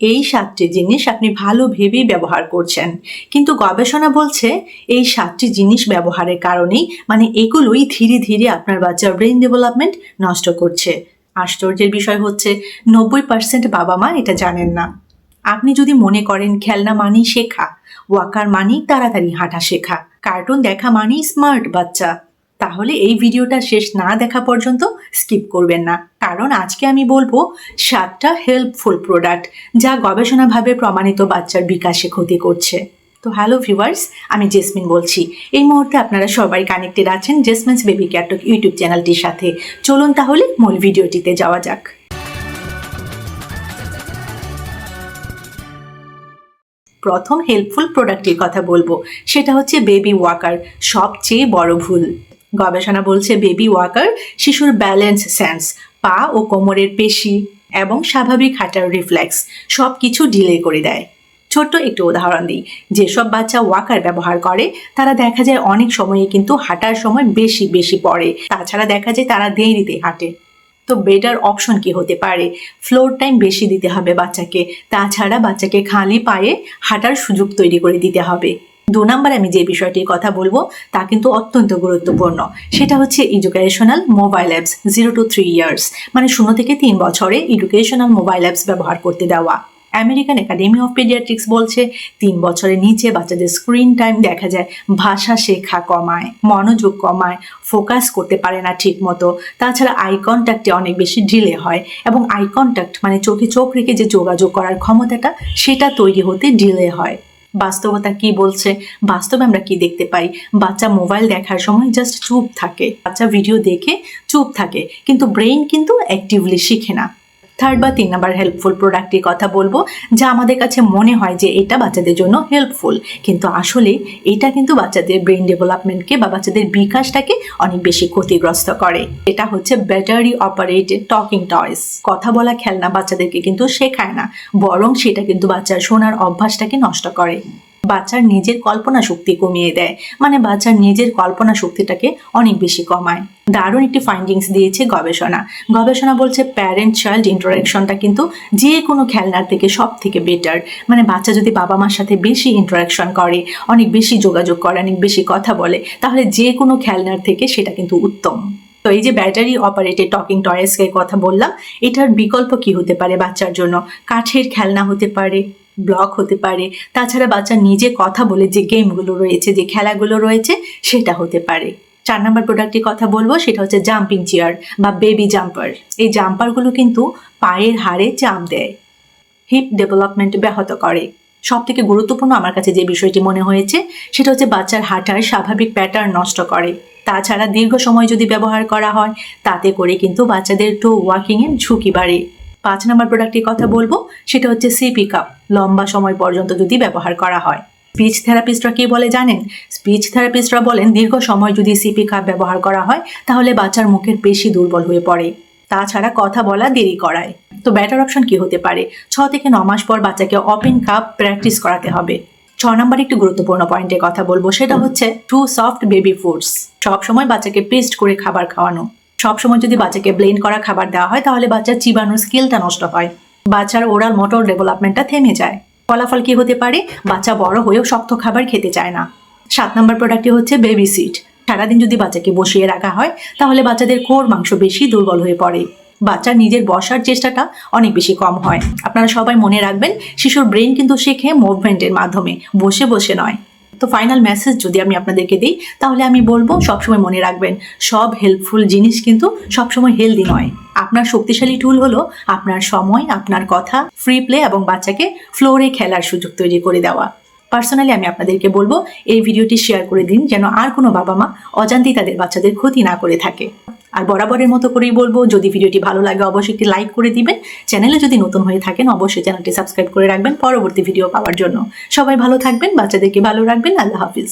এই সাতটি জিনিস আপনি ভালো ভেবেই ব্যবহার করছেন। কিন্তু গবেষণা বলছে এই সাতটি জিনিস ব্যবহারের কারণেই মানে এগুলোই ধীরে ধীরে আপনার বাচ্চার ব্রেন ডেভেলপমেন্ট নষ্ট করছে। আশ্চর্যের বিষয় হচ্ছে নব্বই পার্সেন্ট বাবা মা এটা জানেন না। আপনি যদি মনে করেন খেলনা মানেই শেখা ওয়াকার মানেই তাড়াতাড়ি হাঁটা শেখা কার্টুন দেখা মানেই স্মার্ট বাচ্চা তাহলে এই ভিডিওটা শেষ না দেখা পর্যন্ত স্কিপ করবেন না। কারণ আজকে আমি বলব সাতটা হেল্পফুল প্রোডাক্ট যা গবেষণাভাবে প্রমাণিত বাচ্চার বিকাশে ক্ষতি করছে। তো হ্যালো ভিউয়ার্স আমি জেসমিন বলছি। এই মুহূর্তে আপনারা সবাই কানেক্টেড আছেন জেসমিনস বেবি ক্যাটক ইউটিউব চ্যানেলটির সাথে। চলুন তাহলে মূল ভিডিওটিতে যাওয়া যাক। প্রথম হেল্পফুল প্রোডাক্টের কথা বলব। সেটা হচ্ছে বেবি ওয়াকার সবচেয়ে বড় ভুল। গবেষণা বলছে বেবি ওয়াকার শিশুর ব্যালেন্স সেন্স পা ও কোমরের পেশি এবং স্বাভাবিক হাঁটার রিফ্লেক্স সব কিছু ডিলে করে দেয়। ছোট্ট একটু উদাহরণ দিই, যেসব বাচ্চা ওয়াকার ব্যবহার করে, তারা দেখা যায় অনেক সময়ে কিন্তু হাঁটার সময় বেশি বেশি পড়ে, তাছাড়া দেখা যায় তারা দেরিতে হাঁটে। তো বেটার অপশন কি হতে পারে? ফ্লোর টাইম বেশি দিতে হবে বাচ্চাকে, তাছাড়া বাচ্চাকে খালি পায়ে হাঁটার সুযোগ তৈরি করে দিতে হবে। দু নম্বর আমি যে বিষয়টির কথা বলব, তা কিন্তু অত্যন্ত গুরুত্বপূর্ণ। সেটা হচ্ছে educational mobile apps zero to three years মানে শূন্য থেকে তিন বছরে এডুকেশনাল মোবাইল অ্যাপস ব্যবহার করতে দেওয়া। আমেরিকান একাডেমি অফ পেডিয়াট্রিক্স বলছে, তিন বছরের নিচে বাচ্চাদের স্ক্রিন টাইম দেখা যায়, ভাষা শেখা কমায়, মনোযোগ কমায় ফোকাস করতে পারে না ঠিক মতো তাছাড়া আই কন্ট্যাক্টে অনেক বেশি ঢিলে হয় এবং আই কন্ট্যাক্ট মানে চোখে চোখ রেখে যে যোগাযোগ করার ক্ষমতাটা, সেটা তৈরি হতে ঢিলে হয়। বাস্তবতা কি বলছে, বাস্তবে আমরা কি দেখতে পাই? বাচ্চা মোবাইল দেখার সময় জাস্ট চুপ থাকে। বাচ্চা ভিডিও দেখে চুপ থাকে। কিন্তু ব্রেইন কিন্তু অ্যাক্টিভলি শিখে না। থার্ড বা তিন নাম্বার হেল্পফুল প্রোডাক্টের কথা বলব, যা আমাদের কাছে মনে হয় যে এটা বাচ্চাদের জন্য হেল্পফুল কিন্তু আসলে এটা কিন্তু বাচ্চাদের ব্রেন ডেভেলপমেন্টকে বা বাচ্চাদের বিকাশটাকে অনেক বেশি ক্ষতিগ্রস্ত করে। এটা হচ্ছে ব্যাটারি অপারেটেড টকিং টয়স কথা বলা খেলনা বাচ্চাদেরকে কিন্তু শেখায় না, বরং সেটা কিন্তু বাচ্চার শোনার অভ্যাসটাকে নষ্ট করে। বাচ্চার নিজের কল্পনা শক্তি কমিয়ে দেয়। মানে বাচ্চার নিজের কল্পনা শক্তিটাকে অনেক বেশি কমায়। দারুণ একটি ফাইন্ডিংস দিয়েছে গবেষণা। গবেষণা বলছে প্যারেন্ট চাইল্ড ইন্টারাকশনটা কিন্তু যে কোনো খেলনার থেকে সব থেকে বেটার মানে বাচ্চা যদি বাবা মার সাথে বেশি ইন্টারাকশন করে, অনেক বেশি যোগাযোগ করে, অনেক বেশি কথা বলে, তাহলে যে কোনো খেলনার থেকে সেটা কিন্তু উত্তম। তো এই যে ব্যাটারি অপারেটেড টকিং টয়েসের কথা বললাম, এটার বিকল্প কি হতে পারে বাচ্চার জন্য? কাঠের খেলনা হতে পারে ব্লক হতে পারে। তাছাড়া বাচ্চা নিজে কথা বলে যে গেমগুলো রয়েছে, যে খেলাগুলো রয়েছে, সেটা হতে পারে। চার নম্বর প্রোডাক্টের কথা বলব, সেটা হচ্ছে জাম্পিং চেয়ার বা বেবি জাম্পার এই জাম্পারগুলো কিন্তু পায়ের হাড়ে চাপ দেয় হিপ ডেভেলপমেন্ট ব্যাহত করে। সব থেকে গুরুত্বপূর্ণ আমার কাছে যে বিষয়টি মনে হয়েছে, সেটা হচ্ছে বাচ্চার হাঁটার স্বাভাবিক প্যাটার্ন নষ্ট করে। তাছাড়া দীর্ঘ সময় যদি ব্যবহার করা হয়, তাতে করে কিন্তু বাচ্চাদের টু ওয়াকিংয়ের ঝুঁকি বাড়ে। পাঁচ নম্বর প্রোডাক্টের কথা বলব, সেটা হচ্ছে সিপি কাপ লম্বা সময় পর্যন্ত যদি ব্যবহার করা হয়। স্পিচ থেরাপিস্টরা কি বলে জানেন? স্পিচ থেরাপিস্টরা বলেন, দীর্ঘ সময় যদি সিপি কাপ ব্যবহার করা হয়, তাহলে বাচ্চার মুখের পেশি দুর্বল হয়ে পড়ে। তাছাড়া কথা বলা দেরি করায়। তো ব্যাটার অপশন কি হতে পারে? ছ থেকে ন মাস পর বাচ্চাকে ওপেন কাপ প্র্যাকটিস করাতে হবে। ছ নম্বর একটি গুরুত্বপূর্ণ পয়েন্টের কথা বলব, সেটা হচ্ছে টু সফট বেবি ফুডস সবসময় বাচ্চাকে পেস্ট করে খাবার খাওয়ানো। সবসময় যদি বাচ্চাকে ব্লেন্ড করা খাবার দেওয়া হয়, তাহলে বাচ্চার চিবানোর স্কিলটা নষ্ট হয়। বাচ্চার ওরাল মোটর ডেভেলপমেন্টটা থেমে যায়। ফলাফল কি হতে পারে? বাচ্চা বড় হয়েও শক্ত খাবার খেতে চায় না। সাত নম্বর প্রোডাক্টটি হচ্ছে বেবি সিট সারাদিন যদি বাচ্চাকে বসিয়ে রাখা হয়, তাহলে বাচ্চাদের কোর মাংস বেশি দুর্বল হয়ে পড়ে। বাচ্চার নিজের বসার চেষ্টাটা অনেক বেশি কম হয়। আপনারা সবাই মনে রাখবেন, শিশুর ব্রেন কিন্তু শেখে মুভমেন্টের মাধ্যমে, বসে বসে নয়। তো ফাইনাল মেসেজ যদি আমি আপনাদেরকে দিই, তাহলে আমি বলব সবসময় মনে রাখবেন, সব হেল্পফুল জিনিস কিন্তু সবসময় হেলদি নয়। আপনার শক্তিশালী টুল হলো আপনার সময়, আপনার কথা ফ্রি প্লে এবং বাচ্চাকে ফ্লোরে খেলার সুযোগ তৈরি করে দেওয়া। পার্সোনালি আমি আপনাদেরকে বলব, এই ভিডিওটি শেয়ার করে দিন যেন আর কোনো বাবা মা অজান্তেই তাদের বাচ্চাদের ক্ষতি না করে থাকে। আর বরাবরের মতো করেই বলব, যদি ভিডিওটি ভালো লাগে অবশ্যই একটি লাইক করে দিবেন। চ্যানেলে যদি নতুন হয়ে থাকেন, অবশ্যই চ্যানেলটি সাবস্ক্রাইব করে রাখবেন পরবর্তী ভিডিও পাওয়ার জন্য। সবাই ভালো থাকবেন, বাচ্চাদেরকে ভালো রাখবেন, আল্লাহ হাফিজ।